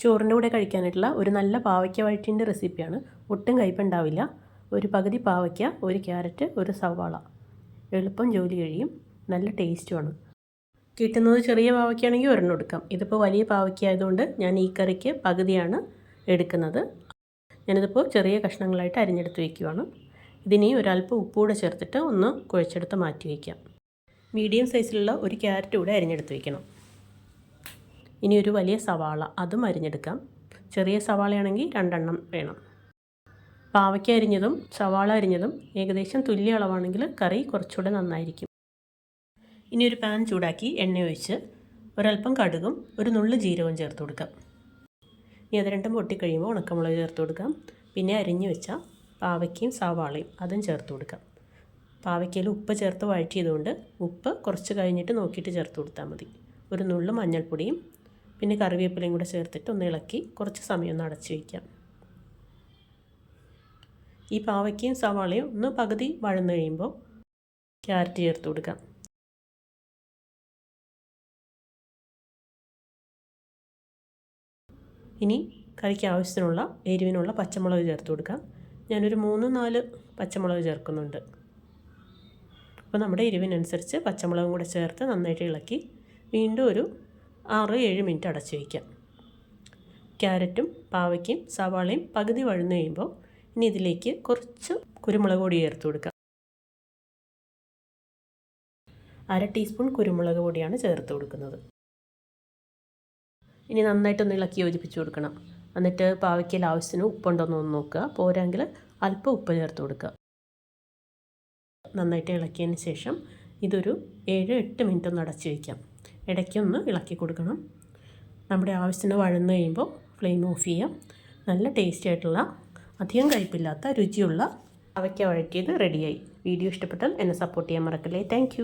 ചോറിന്റെ കൂടെ കഴിക്കാനായിട്ടുള്ള ഒരു നല്ല പാവയ്ക്ക വഴറ്റിന്റെ റെസിപ്പിയാണ്. ഒട്ടും കയ്പുണ്ടാവില്ല ഒരു പകുതി പാവയ്ക്ക ഒരു ക്യാരറ്റ് ഒരു സവാള. എളുപ്പം ജോലി കഴിയും. നല്ല ടേസ്റ്റുമാണ്. കിട്ടുന്നത് ചെറിയ പാവയ്ക്കാണെങ്കിൽ ഒരെണ്ണം എടുക്കാം. ഇതിപ്പോൾ വലിയ പാവയ്ക്ക ആയതുകൊണ്ട് ഞാൻ ഈ കറിക്ക് പകുതിയാണ് എടുക്കുന്നത്. ഞാനിതിപ്പോൾ ചെറിയ കഷ്ണങ്ങളായിട്ട് അരിഞ്ഞെടുത്ത് വയ്ക്കുവാണ്. ഇതിനി ഒരല്പം ഉപ്പൂടെ ചേർത്തിട്ട് ഒന്ന് കുഴച്ചെടുത്ത് മാറ്റി വയ്ക്കാം. മീഡിയം സൈസിലുള്ള ഒരു ക്യാരറ്റ് കൂടെ അരിഞ്ഞെടുത്ത് വയ്ക്കണം. ഇനി ഒരു വലിയ സവാള അതും അരിഞ്ഞെടുക്കാം. ചെറിയ സവാളയാണെങ്കിൽ രണ്ടെണ്ണം വേണം. പാവയ്ക്ക അരിഞ്ഞതും സവാള അരിഞ്ഞതും ഏകദേശം തുല്യ അളവാണെങ്കിൽ കറി കുറച്ചുകൂടെ നന്നായിരിക്കും. ഇനി ഒരു പാൻ ചൂടാക്കി എണ്ണ ഒഴിച്ച് ഒരല്പം കടുകും ഒരു നുള്ളു ജീരകവും ചേർത്ത് കൊടുക്കാം. ഇനി അത് രണ്ടും പൊട്ടിക്കഴിയുമ്പോൾ ഉണക്കമുളക് ചേർത്ത് കൊടുക്കാം. പിന്നെ അരിഞ്ഞു വെച്ച പാവയ്ക്കയും സവാളയും അതും ചേർത്ത് കൊടുക്കാം. പാവയ്ക്കയിൽ ഉപ്പ് ചേർത്ത് വഴറ്റിയതുകൊണ്ട് ഉപ്പ് കുറച്ച് കഴിഞ്ഞിട്ട് നോക്കിയിട്ട് ചേർത്ത് കൊടുത്താൽ മതി. ഒരു നുള്ളു മഞ്ഞൾപ്പൊടിയും പിന്നെ കറിവേപ്പിലയും കൂടെ ചേർത്തിട്ട് ഒന്ന് ഇളക്കി കുറച്ച് സമയം ഒന്ന് അടച്ചു വയ്ക്കാം. ഈ പാവയ്ക്കയും സവാളയും ഒന്ന് പകുതി വഴന്നു കഴിയുമ്പോൾ ക്യാരറ്റ് ചേർത്ത് കൊടുക്കാം. ഇനി കറിക്ക് ആവശ്യത്തിനുള്ള എരിവിനുള്ള പച്ചമുളക് ചേർത്ത് കൊടുക്കാം. ഞാനൊരു മൂന്ന് നാല് പച്ചമുളക് ചേർക്കുന്നുണ്ട്. അപ്പോൾ നമ്മുടെ എരിവിനനുസരിച്ച് പച്ചമുളകും കൂടെ ചേർത്ത് നന്നായിട്ട് ഇളക്കി വീണ്ടും ഒരു ആറ് ഏഴ് മിനിറ്റ് അടച്ച് വയ്ക്കാം. ക്യാരറ്റും പാവയ്ക്കും സവാളയും പകുതി വഴന്നു കഴിയുമ്പോൾ ഇനി ഇതിലേക്ക് കുറച്ച് കുരുമുളക് പൊടി ചേർത്ത് കൊടുക്കാം. അര ടീസ്പൂൺ കുരുമുളക് പൊടിയാണ് ചേർത്ത് കൊടുക്കുന്നത്. ഇനി നന്നായിട്ടൊന്ന് ഇളക്കി യോജിപ്പിച്ച് കൊടുക്കണം. എന്നിട്ട് പാവയ്ക്കയിൽ ആവശ്യത്തിന് ഉപ്പുണ്ടോയെന്ന് ഒന്ന് നോക്കുക. പോരാങ്കിൽ അല്പം ഉപ്പ് ചേർത്ത് കൊടുക്കുക. നന്നായിട്ട് ഇളക്കിയതിന് ശേഷം ഇതൊരു ഏഴ് എട്ട് മിനിറ്റ് ഒന്ന് അടച്ച് വയ്ക്കാം. ഇടയ്ക്കൊന്ന് ഇളക്കി കൊടുക്കണം. നമ്മുടെ ആവശ്യത്തിന് വഴന്ന് കഴിയുമ്പോൾ ഫ്ലെയിം ഓഫ് ചെയ്യാം. നല്ല ടേസ്റ്റി ആയിട്ടുള്ള അധികം കയ്പില്ലാത്ത രുചിയുള്ള അവയ്ക്ക വഴറ്റിയത് റെഡിയായി വീഡിയോ ഇഷ്ടപ്പെട്ടാൽ എന്നെ സപ്പോർട്ട് ചെയ്യാൻ മറക്കല്ലേ. താങ്ക്